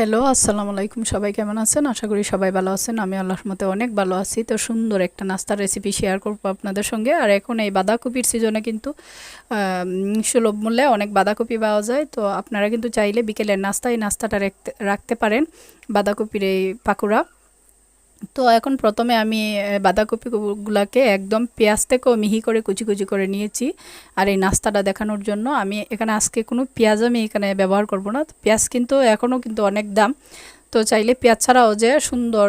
Hello আসসালামু আলাইকুম। সবাই কেমন আছেন? আশা করি সবাই ভালো আছেন। আমি আল্লাহর মতে অনেক ভালো আছি। তো সুন্দর একটা নাস্তার রেসিপি শেয়ার করব আপনাদের সঙ্গে। আর এখন এই বাঁধাকপির সিজনে কিন্তু সুলভ মূল্যে অনেক বাঁধাকপি পাওয়া যায়। তো আপনারা কিন্তু চাইলে বিকেলের নাস্তায় এই নাস্তাটা রাখতে রাখতে পারেন। বাঁধাকপির এই পাকুড়া। তো এখন প্রথমে আমি বাঁধাকপিগুলোকে একদম পেঁয়াজ থেকেও মিহি করে কুচি কুচি করে নিয়েছি। আর এই নাস্তাটা দেখানোর জন্য আমি এখানে আজকে কোনো পেঁয়াজ আমি এখানে ব্যবহার করব না। পেঁয়াজ কিন্তু এখনও কিন্তু অনেক দাম। তো চাইলে পেঁয়াজ ছাড়াও যে সুন্দর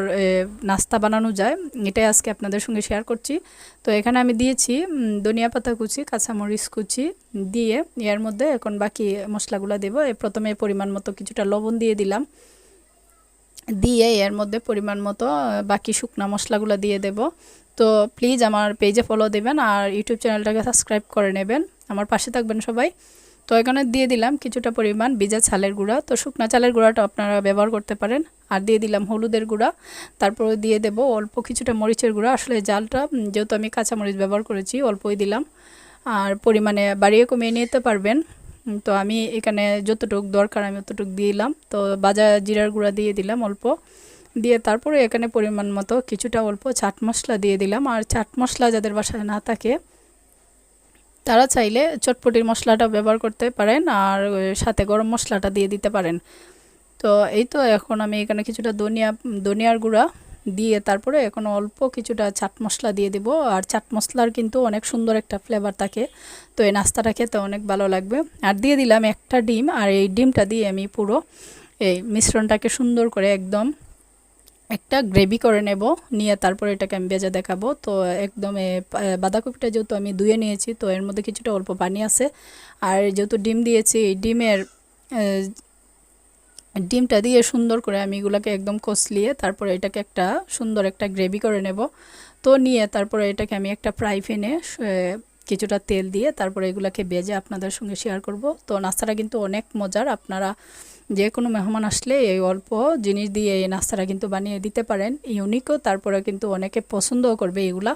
নাস্তা বানানো যায়, এটাই আজকে আপনাদের সঙ্গে শেয়ার করছি। তো এখানে আমি দিয়েছি ধনিয়া পাতা কুচি, কাঁচামরিচ কুচি দিয়ে এর মধ্যে এখন বাকি মশলাগুলো দেবো। প্রথমে পরিমাণ মতো কিছুটা লবণ দিয়ে দিলাম। দিয়ে এর মধ্যে পরিমাণ মতো বাকি শুকনা মশলাগুলো দিয়ে দেব। তো প্লিজ আমার পেজে ফলো দেবেন আর ইউটিউব চ্যানেলটাকে সাবস্ক্রাইব করে নেবেন। আমার পাশে থাকবেন সবাই। তো এখানে দিয়ে দিলাম কিছুটা পরিমাণ ভিজা চালের গুঁড়া। তো শুকনা চালের গুঁড়াটা আপনারা ব্যবহার করতে পারেন। আর দিয়ে দিলাম হলুদের গুঁড়া। তারপরে দিয়ে দেব অল্প কিছুটা মরিচের গুঁড়া। আসলে জালটা যেহেতু আমি কাঁচা মরিচ ব্যবহার করেছি, অল্পই দিলাম। আর পরিমাণে বাড়িয়ে কমিয়ে নিতে পারবেন। তো আমি এখানে যতটুক দরকার আমি ততটুক দিলাম। তো বাজা জিরার গুঁড়া দিয়ে দিলাম অল্প। দিয়ে তারপরে এখানে পরিমাণ মতো কিছুটা অল্প চাট মশলা দিয়ে দিলাম। আর চাট মশলা যাদের বাসায় না থাকে, তারা চাইলে চটপটির মশলাটা ব্যবহার করতে পারেন আর সাথে গরম মশলাটা দিয়ে দিতে পারেন। তো এই তো এখন আমি এখানে কিছুটা ধনিয়া, ধনিয়ার গুঁড়া দিয়ে তারপরে এখন অল্প কিছুটা চাট মশলা দিয়ে দেবো। আর চাট মশলার কিন্তু অনেক সুন্দর একটা ফ্লেভার থাকে। তো এই নাস্তাটা খেতে অনেক ভালো লাগবে। আর দিয়ে দিলাম একটা ডিম। আর এই ডিমটা দিয়ে আমি পুরো এই মিশ্রণটাকে সুন্দর করে একদম একটা গ্রেভি করে নেব। নিয়ে তারপরে এটাকে আমি ভেজে দেখাবো। তো একদম বাঁধাকপিটা যেহেতু আমি ধুয়ে নিয়েছি, তো এর মধ্যে কিছুটা অল্প পানি আছে। আর যেহেতু ডিম দিয়েছি, এই ডিমের ডিমটা দিয়ে সুন্দর করে আমি এগুলোকে একদম কষলিয়ে তারপরে এটাকে একটা সুন্দর একটা গ্রেভি করে নেব। তো নিয়ে তারপরে এটাকে আমি একটা ফ্রাই প্যানে কিছুটা তেল দিয়ে তারপরে এগুলোকে ভেজে আপনাদের সঙ্গে শেয়ার করব। তো নাস্তাটা কিন্তু অনেক মজার, আপনারা যে কোনো মেহমান আসলে এই অল্প জিনিস দিয়ে এই নাস্তাটা কিন্তু বানিয়ে দিতে পারেন। ইউনিকও, তারপরে কিন্তু অনেকে পছন্দও করবে এগুলা।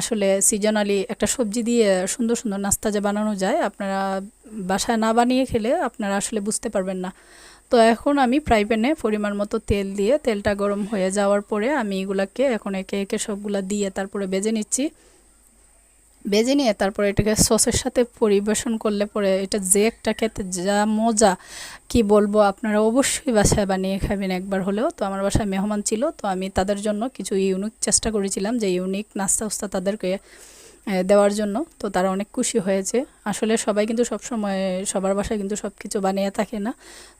আসলে সিজনালি একটা সবজি দিয়ে সুন্দর সুন্দর নাস্তা যে বানানো যায়, আপনারা বাসায় না বানিয়ে খেলে আপনারা আসলে বুঝতে পারবেন না। তো এখন আমি ফ্রাই প্যানে পরিমাণ মতো তেল দিয়ে তেলটা গরম হয়ে যাওয়ার পরে আমি এগুলাকে এখন একে একে সবগুলা দিয়ে তারপরে বেজে নিচ্ছি। বেজে নিয়ে তারপরে এটাকে সসের সাথে পরিবেশন করলে পরে এটা যে একটা খেতে যা মজা, কি বলব, আপনারা অবশ্যই বাসায় বানিয়ে খাবেন একবার হলেও। তো আমার বাসায় মেহমান ছিল, তো আমি তাদের জন্য কিছু ইউনিক চেষ্টা করেছিলাম যে ইউনিক নাস্তা উস্তা তাদেরকে দেওয়ার জন্য। তো তারা অনেক খুশি হয়েছে। আসলে সবাই কিন্তু সব সময় সবার বাসায় কিন্তু সব কিছু বানিয়ে থাকে না।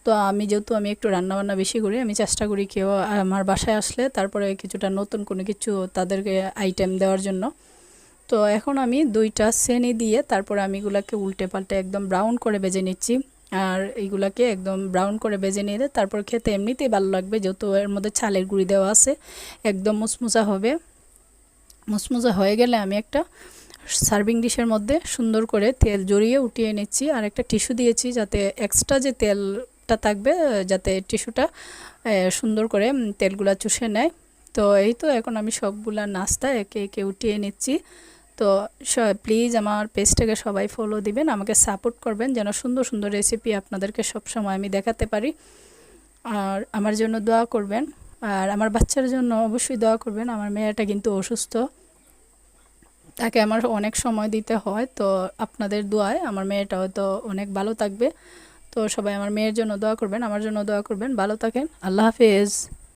তো আমি যেহেতু আমি একটু রান্নাবান্না বেশি করি, আমি চেষ্টা করি কেউ আমার বাসায় আসলে তারপরে কিছুটা নতুন কোনো কিছু তাদেরকে আইটেম দেওয়ার জন্য। তো এখন আমি দুইটা শ্রেণি দিয়ে তারপর আমি এগুলাকে উল্টে পাল্টে একদম ব্রাউন করে বেজে নিচ্ছি। আর এইগুলাকে একদম ব্রাউন করে বেজে নিয়ে দেয় তারপর খেতে এমনিতেই ভালো লাগবে, যেহেতু এর মধ্যে চালের গুঁড়ি দেওয়া আছে। একদম মুসমুচা হবে। মুসমুচা হয়ে গেলে আমি একটা সার্ভিং ডিশের মধ্যে সুন্দর করে তেল জড়িয়ে উঠিয়ে নিচ্ছি আর একটা টিস্যু দিয়েছি যাতে এক্সট্রা যে তেলটা থাকবে, যাতে টিস্যুটা সুন্দর করে তেলগুলা চুষে নেয়। তো এই তো এখন আমি সবগুলা নাস্তা একে একে উঠিয়ে নিচ্ছি। তো প্লিজ আমার পেজটাকে সবাই ফলো দিবেন, আমাকে সাপোর্ট করবেন যেন সুন্দর সুন্দর রেসিপি আপনাদেরকে সব সময় আমি দেখাতে পারি। আর আমার জন্য দোয়া করবেন। আর আমার বাচ্চার জন্য অবশ্যই দোয়া করবেন, আমার মেয়েটা কিন্তু অসুস্থ। তাকে আমার অনেক সময় দিতে হয়, তো আপনাদের দোয়ায় আমার মেয়েটা হয়তো অনেক ভালো থাকবে। তো সবাই আমার মেয়ের জন্য দোয়া করবেন, আমার জন্য দোয়া করবেন, ভালো থাকেন। আল্লাহ হাফেজ।